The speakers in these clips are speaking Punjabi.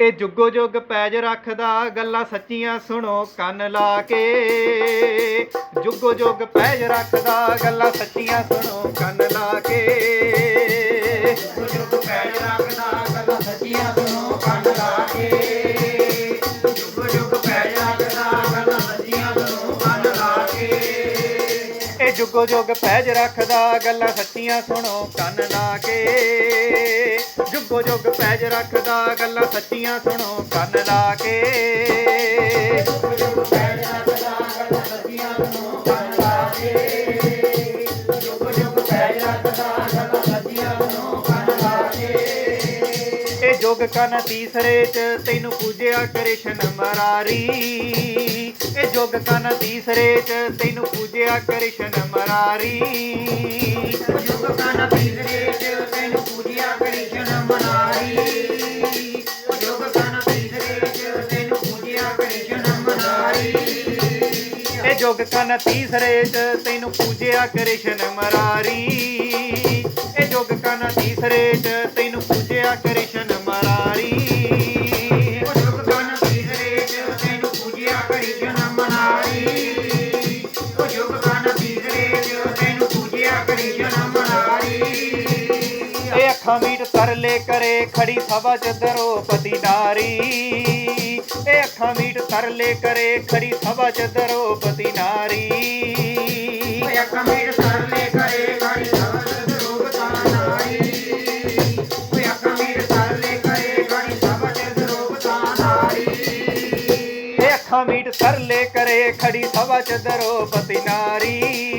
ਇਹ ਜੁਗੋ ਜੁਗ ਪੈਜ ਰੱਖਦਾ, ਗੱਲਾਂ ਸੱਚੀਆਂ ਸੁਣੋ, ਕੰਨ ਲਾ ਕੇ। ਜੁਗੋ ਜੁਗ ਪੈਜ ਰੱਖਦਾ, ਗੱਲਾਂ ਸੱਚੀਆਂ ਸੁਣੋ, ਕੰਨ ਲਾ ਕੇ। ਜੁਗੋ ਜੁਗ ਪੈਜ ਰੱਖਦਾ, ਗੱਲਾਂ ਸੱਚੀਆਂ ਸੁਣੋ, ਕੰਨ ਲਾ ਕੇ। ਜੁਗੋ ਜੁਗ ਪੈਜ ਰੱਖਦਾ, ਗੱਲਾਂ ਸੱਚੀਆਂ ਸੁਣੋ, ਕੰਨ ਲਾ ਕੇ। ਜੁਗ ਜੁਗ ਪੈਜ ਰੱਖਦਾ ਜੁਗ ਕਨ ਤੀਸਰੇ ਚ ਤੈਨੂੰ ਪੂਜਿਆ ਕ੍ਰਿਸ਼ਨ ਮਰਾਰੀ। ਇਹ ਜੁਗ ਕਨ ਤੀਸਰੇ ਚ ਤੈਨੂੰ ਪੂਜਿਆ ਕ੍ਰਿਸ਼ਨ ਮਰਾਰੀ। ਜੁਗ ਕਨ ਤੀਸਰੇ ਚ ਤੈਨੂੰ ਪੂਜਿਆ ਕ੍ਰਿਸ਼ਨ ਮਨਾਰੀ ਜੁਗ ਕਨ ਤੀਸਰੇ ਚ ਤੈਨੂੰ ਪੂਜਿਆ ਕ੍ਰਿਸ਼ਨ ਮਨਾਰੀ ਇਹ ਜੁਗ ਕਨ ਤੀਸਰੇ ਚ ਤੈਨੂੰ ਪੂਜਿਆ ਕ੍ਰਿਸ਼ਨ ਮਰਾਰੀ। ਇਹ ਜੁਗ ਕਨ ਤੀਸਰੇ ਚ ਮੀਟ ਤਰਲੇ ਕਰੇ, ਖੜੀ ਸਭਾ ਚ ਦਰੋਪਤੀ ਨਾਰੀ। ਇਹ ਅੱਖਾਂ ਮੀਟ ਤਰਲੇ ਕਰੇ, ਖੜੀ ਸਭਾ ਚ ਦਰੋਪਤੀ ਨਾਰੀ ਕਰੇ ਗਾੜੀ ਕਰੇ ਗਾੜੀ ਸਬਦ ਰੂਪ ਇਹ ਅੱਖਾਂ ਮੀਟ ਤਰਲੇ ਕਰੇ, ਖੜੀ ਸਭਾ ਚ ਦਰੋਪਤੀ ਨਾਰੀ ਅੱਖਾਂ ਮੀਟ ਤਰਲੇ ਕਰੇ, ਖੜੀ ਸਭਾ ਚ ਦਰੋਪਤੀ ਨਾਰੀ।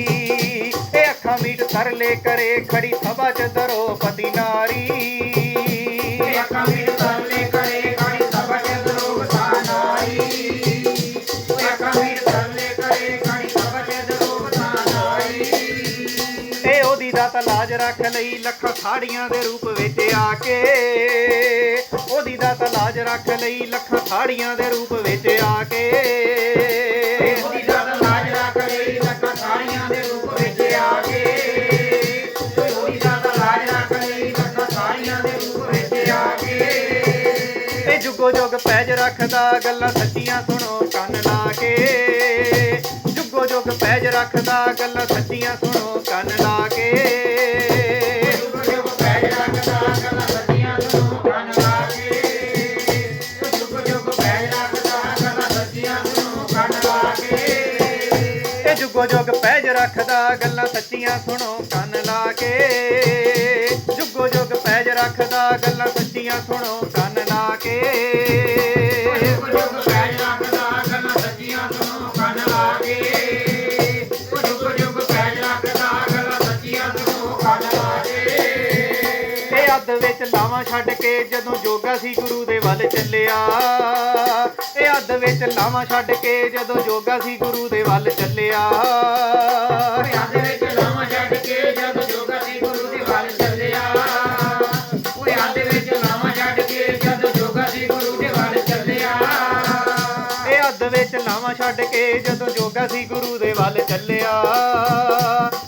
ਸਰਲੇ ਕਰੇ ਗਾੜੀ ਸਬਦ ਰੂਪ ਤਾਂ ਨਾਰੀ। ਓਏ ਕਮੀਰ ਸਰਲੇ ਕਰੇ ਗਾੜੀ ਸਬਦ ਰੂਪ ਤਾਂ ਲਾਜ ਰੱਖ ਲਈ ਲੱਖਾਂ ਸਾੜੀਆਂ ਦੇ ਰੂਪ ਵਿੱਚ ਆ ਕੇ। ਉਹਦੀ ਦਾ ਤਾਂ ਲਾਜ ਰੱਖ ਲਈ ਲੱਖਾਂ ਸਾੜੀਆਂ ਦੇ ਰੂਪ ਵਿੱਚ ਆ ਕੇ। ਰੱਖਦਾ ਗੱਲਾਂ ਸੱਚੀਆਂ ਸੁਣੋ, ਕੰਨ ਲਾ ਕੇ। ਜੁਗੋ ਜੁਗ ਪੈਜ ਰੱਖਦਾ ਗੱਲਾਂ ਸੱਚੀਆਂ ਸੁਣੋ, ਕੰਨ ਲਾ ਕੇ। ਜੁਗ ਜੁਗ ਪੈਜ ਰੱਖਦਾ ਗੱਲਾਂ ਸੱਚੀਆਂ ਸੁਣੋ, ਕੰਨ ਲਾ ਕੇ। ਜੁਗ ਜੁਗ ਪੈਜ ਰੱਖਦਾ ਗੱਲਾਂ ਸੱਚੀਆਂ ਸੁਣੋ, ਕੰਨ ਲਾ ਕੇ। ਇਹ ਜੁਗੋ ਜੁਗ ਪੈਜ ਰੱਖਦਾ ਗੱਲਾਂ ਸੱਚੀਆਂ ਸੁਣੋ, ਕੰਨ ਲਾ ਕੇ। ਜੁਗੋ ਜੁਗ ਪੈਜ ਰੱਖਦਾ ਗੱਲਾਂ ਸੱਚੀਆਂ ਸੁਣੋ, ਕੰਨ ਲਾ ਕੇ। ਲਾਵਾਂ ਛੱਡ ਕੇ ਜਦੋਂ ਜੋਗਾ ਸੀ ਗੁਰੂ ਦੇ ਵੱਲ ਚੱਲਿਆ। ਇਹ ਅੱਧ ਵਿੱਚ ਲਾਵਾਂ ਛੱਡ ਕੇ ਜਦੋਂ ਜੋਗਾ ਸੀ ਗੁਰੂ ਦੇ ਵੱਲ ਚੱਲਿਆ। ਵਿੱਚ ਛੱਡ ਕੇ ਜਦੋਂ ਜੋਗਾ ਸੀ ਗੁਰੂ ਦੇ ਵੱਲ ਚੱਲਿਆ।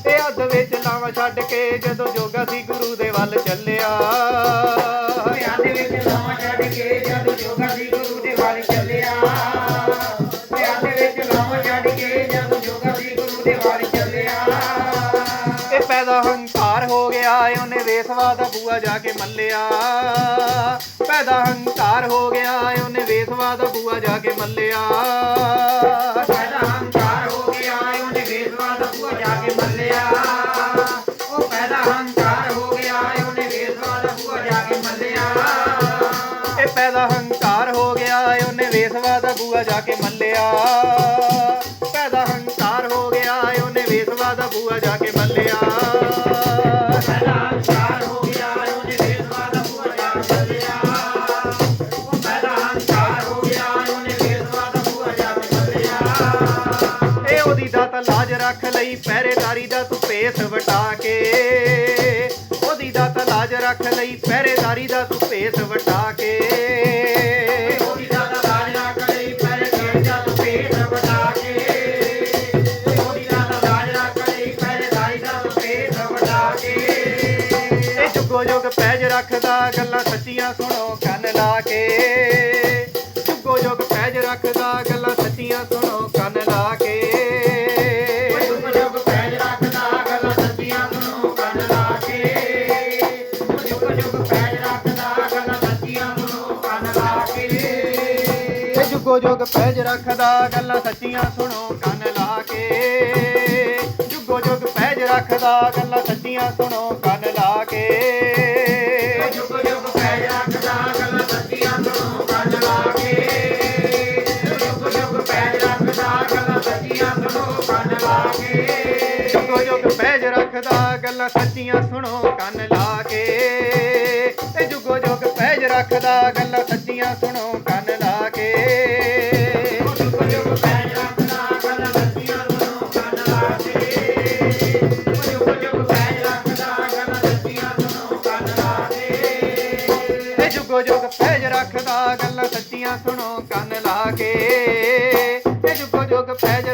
ਇਹ ਅੱਧ ਵਿੱਚ ਲਾਵਾਂ ਛੱਡ ਕੇ ਜਦੋਂ ਜੋਗਾ ਸੀ ਗੁਰੂ ਦੇ ਵੱਲ ਚੱਲਿਆ। ਹੋਇਆ ਦੇ ਵਿੱਚ ਲਾਵਾਂ ਛੱਡ ਕੇ ਜਦ ਜੋਗਾ ਸੀ ਗੁਰੂ ਦੇ ਵੱਲ ਚੱਲਿਆ। ਹੋਇਆ ਦੇ ਵਿੱਚ ਲਾਵਾਂ ਛੱਡ ਕੇ ਜਦੋਂ ਜੋਗਾ ਸੀ ਗੁਰੂ ਦੇ ਵੱਲ ਚੱਲਿਆ। ਇਹ ਪੈਦਾ ਹੰਕਾਰ ਹੋ ਗਿਆ ਉਹਨੇ ਵੇਸਵਾ ਦਾ ਬੂਆ ਜਾ ਕੇ ਮੱਲਿਆ। ਪੈਦਾ ਹੰਕਾਰ ਹੋ ਗਿਆ ਜਾ ਕੇ ਮੱਲਿਆ। ਪੈਦਾ ਹੰਕਾਰ ਹੋ ਗਿਆ ਉਹਨੇ ਵੇਦਵਾ ਦਾ ਜਾ ਕੇ ਮੱਲਿਆ। ਉਹ ਪੈਦਾ ਹੰਕਾਰ ਹੋ ਗਿਆ ਉਹਨੇ ਵੇਦਵਾ ਦਾ ਬੂਆ ਜਾ ਕੇ ਮੱਲਿਆ। ਇਹ ਪੈਦਾ ਹੰਕਾਰ ਹੋ ਗਿਆ ਉਹਨੇ ਵੇਸਵਾ ਦਾ ਬੂਆ ਜਾ ਕੇ ਮੱਲਿਆ। ਪੈਦਾ ਹੰਕਾਰ ਹੋ ਗਿਆ ਉਹਨੇ ਵੇਸਵਾ ਦਾ ਬੂਆ ਜਾ ਕੇ ਮੱਲਿਆ। ਇਹ ਉਹਦੀ ਦਾ ਤਾਂ ਲਾਜ ਰੱਖ ਲਈ, ਪਹਿਰੇਦਾਰੀ ਦਾ ਤੂੰ ਭੇਸ ਵਟਾ ਕੇ। ਉਹਦੀ ਦਾ ਤਾਂ ਲਾਜ ਰੱਖ ਲਈ, ਪਹਿਰੇਦਾਰੀ ਦਾ ਤੂੰ ਭੇਸ ਵਟਾ ਕੇ। ਉਹਦੀ ਦਾ ਲਾਜ ਰੱਖ ਲਈ ਪੈਰੇ ਗੇੜ ਜਾ ਕੇ। ਉਹਦੀ ਦਾ ਜੁਗੋ ਜੁਗ ਪੈਜ ਰੱਖਦਾ ਰੱਖਦਾ ਕੇ ਜੁਗੋ ਜੁਗ ਪੈਜ ਰੱਖਦਾ ਗੱਲਾਂ ਸੱਚੀਆਂ ਸੁਣੋ, ਕੰਨ ਲਾ ਕੇ। ਜੁਗੋ ਜੁਗ ਪੈਜ ਰੱਖਦਾ ਗੱਲਾਂ ਸੱਚੀਆਂ ਸੁਣੋ, ਕੰਨ ਲਾ ਕੇ। ਜੁਗੋ ਜੁਗ ਪੈਜ ਰੱਖਦਾ ਰੱਖਦਾ ਗੱਲਾਂ ਸੱਚੀਆਂ ਸੁਣੋ, ਕੰਨ ਲਾ ਕੇ। ਇਹ ਜੁਗੋ ਜੁਗ ਪੈਜ ਰੱਖਦਾ, ਗੱਲਾਂ ਸੱਚੀਆਂ ਸੁਣੋ, ਕੰਨ ਲਾ ਕੇ। ਜੁਗ ਜੁਗ ਪੈ ਰੱਖਦਾ, ਗੱਲਾਂ ਸੱਚੀਆਂ ਸੁਣੋ, ਕੰਨ ਲਾ ਕੇ। ਇਹ ਜੁਗੋ ਜੁਗ ਪੈਜ ਰੱਖਦਾ, ਗੱਲਾਂ ਸੱਚੀਆਂ ਸੁਣੋ, ਕੰਨ ਲਾ ਕੇ। ਇਹ ਜੁਗੋ ਜੁਗ ਪੈਜ